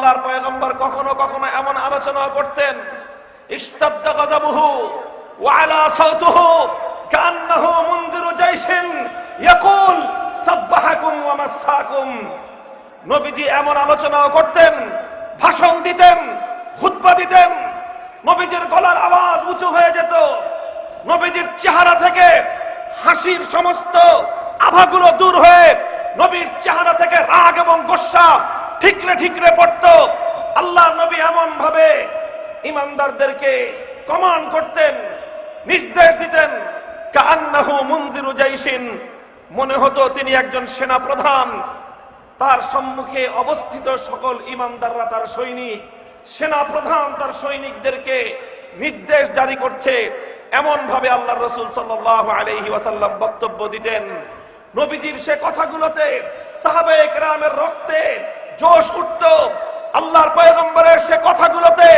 আল্লাহর পয়গম্বর কখনো কখনো এমন আলোচনা করতেন নবীজি এমন করতেন, ভাষণ দিতেন দিতেন, নবীজির গলার আওয়াজ উঁচু হয়ে যেত, নবীজির চেহারা থেকে হাসির সমস্ত আভাগুলো দূর হয়ে নবীর চেহারা থেকে রাগ এবং গোস্সা ঠিকরে ঠিকরে পড়ত। আল্লাহ নবী এমন ভাবে ইমানদারদেরকে কমান্ড করতেন, নির্দেশ দিতেন কান্নাহু মুনজিরু জাইশিন। মনে হতো তিনি একজন সেনা প্রধান তার সম্মুখে অবস্থিত সকল ইমানদাররা তার সৈনিক। সেনা প্রধান তার সৈনিকদেরকে নির্দেশ জারি করছে। এমন ভাবে আল্লাহ রসুল সাল্লাহ আলহি ওয়াসাল্লাম বক্তব্য দিতেন। নবীজির সে কথাগুলোতে সাহাবে একরামের রক্তে জোশ উঠত। আল্লাহর পয়গম্বরের সে কথাগুলোতে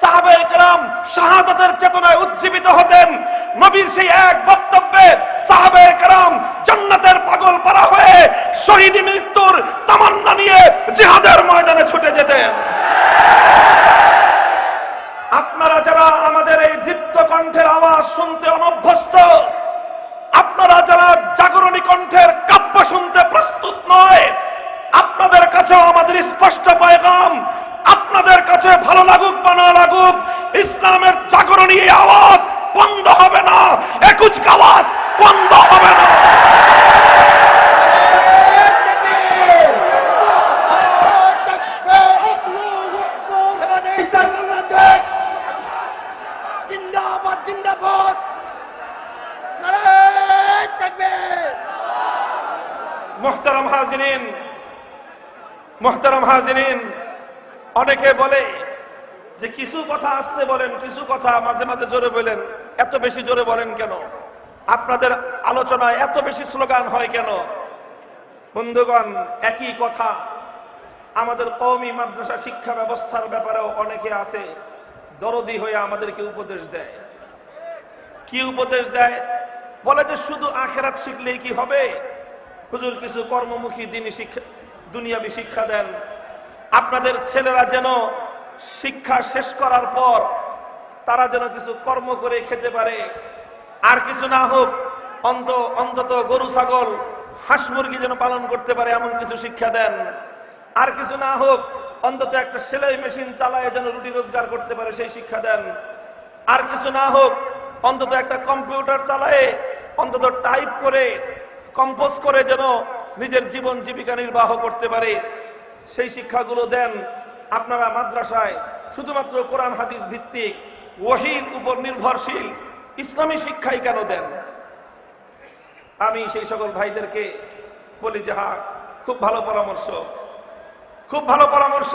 সাহাবে একরাম শাহাদাতের চেতনায় উজ্জীবিত হতেন। নবীর সেই এক বক্তব্যে সাহাবে একরাম জান্নাতের পাগল পারা হয়ে শহীদ মৃত্যুর তামান্না নিয়ে জিহাদের ময়দানে ছুটে যেতেন আপনারা যারা আমাদের এই দীপ্ত কণ্ঠের আওয়াজ শুনতে অনভ্যস্ত আপনারা যারা জাগরণী কণ্ঠের কাব্য শুনতে প্রস্তুত নয় আপনাদের কাছেও আমাদের স্পষ্ট পায়গাম। আপনাদের কাছে ভালো লাগুক বা না লাগুক ইসলামের জাগরণী এই আওয়াজ বন্ধ হবে না একুচ আওয়াজ বন্ধ হবে না জিন্দাবাদ জিন্দাবাদ নারায়ণ তাকবীর মোহতারাম হাজিরিন মোহতারাম হাজিরিন, অনেকে বলে যে কিছু কথা আসতে বলেন, কিছু কথা মাঝে মাঝে জোরে বলেন। এত বেশি জোরে বলেন কেন? আপনাদের আলোচনায় এত বেশি স্লোগান হয় কেন? বন্ধুগণ, একই কথা। আমাদের কওমি মাদ্রাসা শিক্ষা ব্যবস্থার ব্যাপারেও অনেকে আছে, দরদি হয়ে আমাদেরকে উপদেশ দেয়। কি উপদেশ দেয়? বলে যে শুধু আখেরাত শিখলেই কি হবে? হুজুর, কিছু কর্মমুখী দিনই শিক্ষা দুনিয়াবি শিক্ষা দেন। আপনাদের ছেলেরা যেন শিক্ষা শেষ করার পর তারা যেন কিছু কর্ম করে খেতে পারে। আর কিছু না হোক, অন্ত, অন্তত গরু, ছাগল, হাঁস মুরগি যেন পালন করতে পারে এমন কিছু শিক্ষা দেন। আর কিছু না হোক, অন্তত একটা সেলাই মেশিন চালায় যেন রুটি রোজগার করতে পারে সেই শিক্ষা দেন। আর কিছু না হোক, অন্তত একটা কম্পিউটার চালায়, অন্তত টাইপ করে, কম্পোজ করে যেন নিজের জীবন জীবিকা নির্বাহ করতে পারে, সেই শিক্ষাগুলো দেন আপনারা মাদ্রাসায়। শুধুমাত্র কোরআন হাদিস ভিত্তিক ওহির উপর নির্ভরশীল ইসলামী শিক্ষাই কেন দেন? আমি সেই সকল ভাইদেরকে বলি যে হ্যাঁ খুব ভালো পরামর্শ। খুব ভালো পরামর্শ।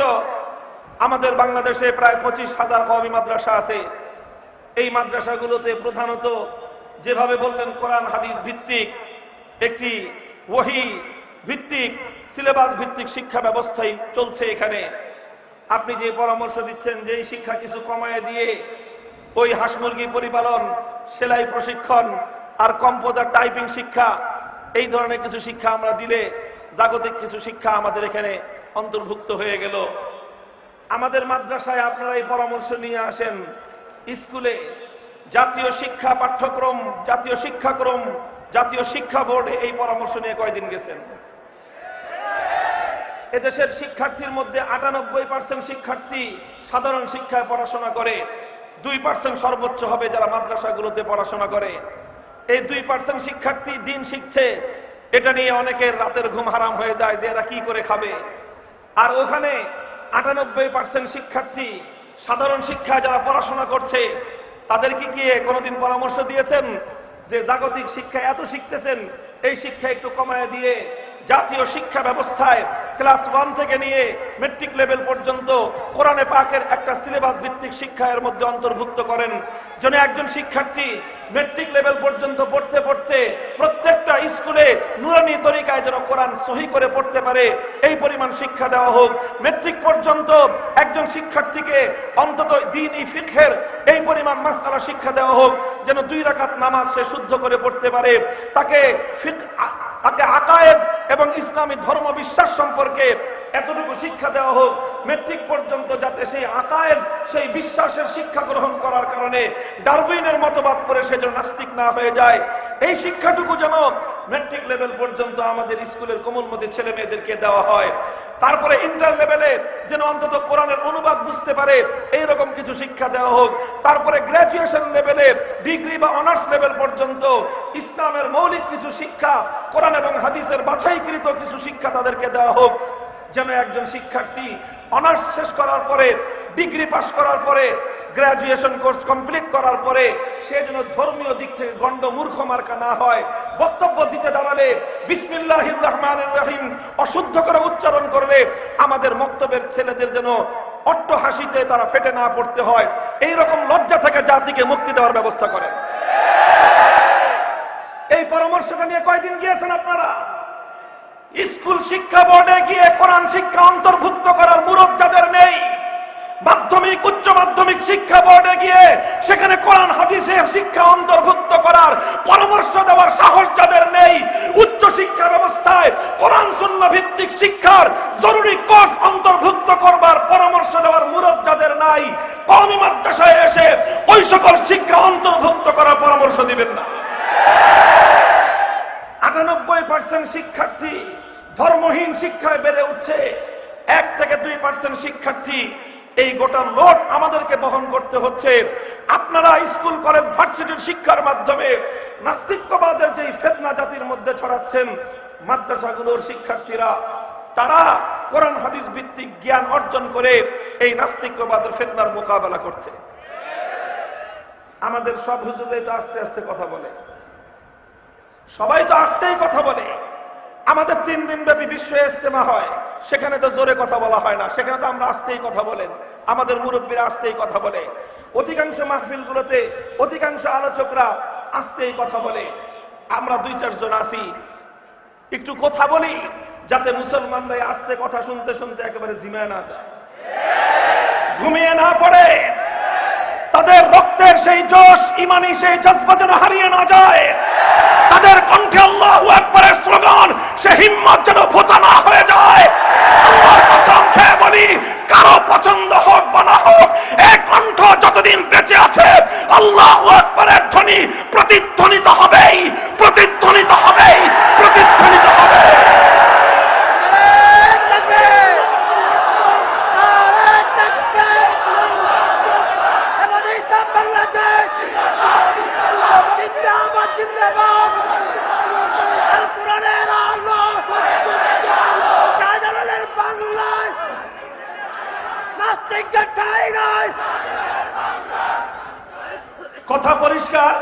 আমাদের বাংলাদেশে প্রায় পঁচিশ হাজার কবি মাদ্রাসা আছে। এই মাদ্রাসাগুলোতে প্রধানত যেভাবে বললেন কোরআন হাদিস ভিত্তিক একটি ওহি ভিত্তিক সিলেবাস ভিত্তিক শিক্ষা ব্যবস্থাই চলছে এখানে। আপনি যে পরামর্শ দিচ্ছেন যে শিক্ষা কিছু কমায় দিয়ে ওই হাঁস মুরগি পরিপালন, সেলাই প্রশিক্ষণ আর কম্পোজার টাইপিং শিক্ষা, এই ধরনের কিছু শিক্ষা আমরা দিলে জাগতিক কিছু শিক্ষা আমাদের এখানে অন্তর্ভুক্ত হয়ে গেল। আমাদের মাদ্রাসায় আপনারা এই পরামর্শ নিয়ে আসেন, স্কুলে জাতীয় শিক্ষা পাঠ্যক্রম, জাতীয় শিক্ষাক্রম, জাতীয় শিক্ষা বোর্ডে এই পরামর্শ নিয়ে কয়দিন গেছেন? এদেশের শিক্ষার্থীর মধ্যে আটানব্বই পার্সেন্ট শিক্ষার্থী সাধারণ শিক্ষায় পড়াশোনা করে, দুই পার্সেন্ট সর্বোচ্চ হবে যারা মাদ্রাসাগুলোতে পড়াশোনা করে। এই দুই পার্সেন্ট শিক্ষার্থী দিন শিখছে, এটা নিয়ে অনেকের রাতের ঘুম হারাম হয়ে যায় যে এরা কি করে খাবে। আর ওখানে আটানব্বই পার্সেন্ট শিক্ষার্থী সাধারণ শিক্ষায় যারা পড়াশোনা করছে, তাদেরকে গিয়ে কোনোদিন পরামর্শ দিয়েছেন যে জাগতিক শিক্ষা এত শিখতেছেন, এই শিক্ষা একটু কমায় দিয়ে জাতীয় শিক্ষা ব্যবস্থায় ক্লাস ওয়ান থেকে নিয়ে মেট্রিক লেভেল পর্যন্ত কোরআনে পাকের একটা সিলেবাস ভিত্তিক শিক্ষা এর মধ্যে অন্তর্ভুক্ত করেন। যেন একজন শিক্ষার্থী মেট্রিক লেভেল পর্যন্ত পড়তে পড়তে প্রত্যেকটা স্কুলে নুরানি তরিকায় যেন কোরআন সহি করে পড়তে পারে, এই পরিমাণ শিক্ষা দেওয়া হোক। মেট্রিক পর্যন্ত একজন শিক্ষার্থীকে অন্তত দিন ই ফিখের এই পরিমাণ মাসালা শিক্ষা দেওয়া হোক, যেন দুই রাকাত নামাজ সে শুদ্ধ করে পড়তে পারে। তাকে ফিক তাকে আকায়েদ এবং ইসলামী ধর্ম বিশ্বাস সম্পর্কে এতটুকু শিক্ষা দেওয়া হোক মেট্রিক পর্যন্ত যাতে সেই আকায়েদ, সেই বিশ্বাসের শিক্ষা গ্রহণ করার কারণে ডারউইনের মতবাদ করে সে যেন নাস্তিক না হয়ে যায়। এই শিক্ষাটুকু যেন মেট্রিক লেভেল পর্যন্ত আমাদের স্কুলের কোমলমতি ছেলে মেয়েদেরকে দেওয়া হয়। তারপরে ইন্টার লেভেলে যেন অন্তত কোরআনের অনুবাদ বুঝতে পারে এই রকম কিছু শিক্ষা দেওয়া হোক। তারপরে গ্রাজুয়েশন লেভেলে ডিগ্রি বা অনার্স লেভেল পর্যন্ত ইসলামের মৌলিক কিছু শিক্ষা, কোরআন এবং হাদিসের বাছাইকৃত কিছু শিক্ষা তাদেরকে দেওয়া হোক। যেন একজন শিক্ষার্থী অনার্স শেষ করার পরে ডিগ্রি পাশ করার পরে গ্রাজুয়েশন কোর্স কমপ্লিট করার পরে সে যেন ধর্মীয় দিক থেকে গণ্ড মূর্খ মার্কা না হয়। বক্তব্য দিতে দাঁড়ালে বিসমিল্লাহ রহমান রহিম অশুদ্ধ করে উচ্চারণ করলে আমাদের মক্তবের ছেলেদের যেন অট্ট হাসিতে তারা ফেটে না পড়তে হয়। এই রকম লজ্জা থেকে জাতিকে মুক্তি দেওয়ার ব্যবস্থা করেন। এই পরামর্শটা নিয়ে কয়দিন গিয়েছেন আপনারা? স্কুল শিক্ষা বোর্ডে গিয়ে কোরআন শিক্ষা অন্তর্ভুক্ত করার মুরব যাদের নেই। মাধ্যমিক, উচ্চ মাধ্যমিক শিক্ষা বোর্ডে গিয়ে সেখানে কোরআন, হাদিসের শিক্ষা অন্তর্ভুক্ত করার পরামর্শ দেওয়ার সাহস যাদের নেই, উচ্চ শিক্ষা ব্যবস্থায় কোরআন শূন্য ভিত্তিক শিক্ষার জরুরি কোর্স অন্তর্ভুক্ত করবার পরামর্শ দেওয়ার মুরব যাদের নাই, কওমি মাদ্রাসায় এসে ওই সকল শিক্ষা অন্তর্ভুক্ত করার পরামর্শ দিবেন না। আটানব্বই পার্সেন্ট শিক্ষার্থী ধর্মহীন শিক্ষায় বেড়ে উঠছে, এক থেকে দুই পার্সেন্ট শিক্ষার্থী এই গোটা লোড আমাদেরকে বহন করতে হচ্ছে। আপনারা স্কুল, কলেজ, ভার্সিটির শিক্ষার মাধ্যমে নাস্তিক্যবাদের যে ফেতনা জাতির মধ্যে ছড়াচ্ছেন মাদ্রাসাগুলোর শিক্ষার্থীরা, তারা কোরআন, হাদিস ভিত্তিক জ্ঞান অর্জন করে এই নাস্তিক্যবাদের ফেতনার মোকাবেলা করছে। আমাদের সব হুজুরে তো আস্তে আস্তে কথা বলে। সবাই তো আস্তেই কথা বলে। আমাদের তিন দিন ব্যাপী বিশ্ব ইস্তেমা হয়। সেখানে তো জোরে কথা বলা হয় না। সেখানে তো আমরা আসতেই কথা বলেন। আমাদের মুরব্বীরা আসতেই কথা বলে। অধিকাংশ মাহফিলগুলোতে অধিকাংশ আলোচকরা আসতেই কথা বলে। আমরা দুই চারজন আসি একটু কথা বলি, যাতে মুসলমানরা আস্তে কথা শুনতে শুনতে একেবারে জিমায় না যায়। ঘুমিয়ে না পড়ে। তাদের রক্তের সেই জোশ, ইমানি সেই জজবা যেন হারিয়ে না যায়। তাদের কণ্ঠে আল্লাহ একবারের স্লোগান সে হিম্মত যেন ভোতা না হয়ে যায়। বলি, কারও পছন্দ হোক বা না হোক এক কণ্ঠ যতদিন বেঁচে আছে, আল্লাহ একবারের ধ্বনি প্রতিধ্বনিত হবেই প্রতিধ্বনিত হবেই প্রতিধ্বনিত হবে নারে তাকবীর! নারে তাকবীর! এবারে ইসলাম বাংলাদেশ! জিন্দাবাদ, জিন্দাবাদ! আল কোরআনের আলো! শাহজালালের বাংলায় নাস্তিকদের ঠাঁই নাই কথা পরিষ্কার?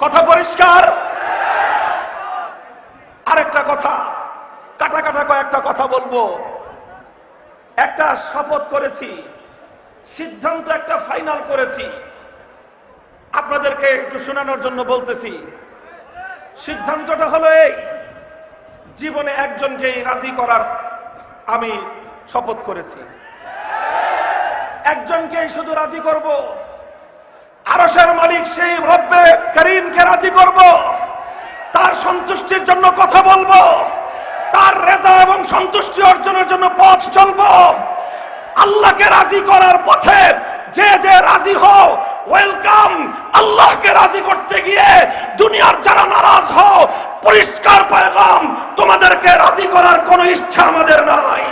কথা পরিষ্কার? আরেকটা কথা, কাটা কাটা কয়েকটা কথা বলব। একটা শপথ করেছি, সিদ্ধান্ত একটা ফাইনাল করেছি। আপনাদেরকে একটু শোনানোর জন্য বলতেছি, সিদ্ধান্তটা হলো এই, জীবনে একজনকেই রাজি করার আমি শপথ করেছি। একজনকেই শুধু রাজি করব আরশের মালিক সেই রব্বে করিমকে রাজি করব। তার সন্তুষ্টির জন্য কথা বলব। তার রেজা এবং সন্তুষ্টি অর্জনের জন্য পথ চলবো। আল্লাহকে রাজি করার পথে যে যে রাজি হও, ওয়েলকাম। আল্লাহকে রাজি করতে গিয়ে দুনিয়ার যারা নারাজ হও, পরিষ্কার পায়গাম। তোমাদেরকে রাজি করার কোনো ইচ্ছা আমাদের নাই।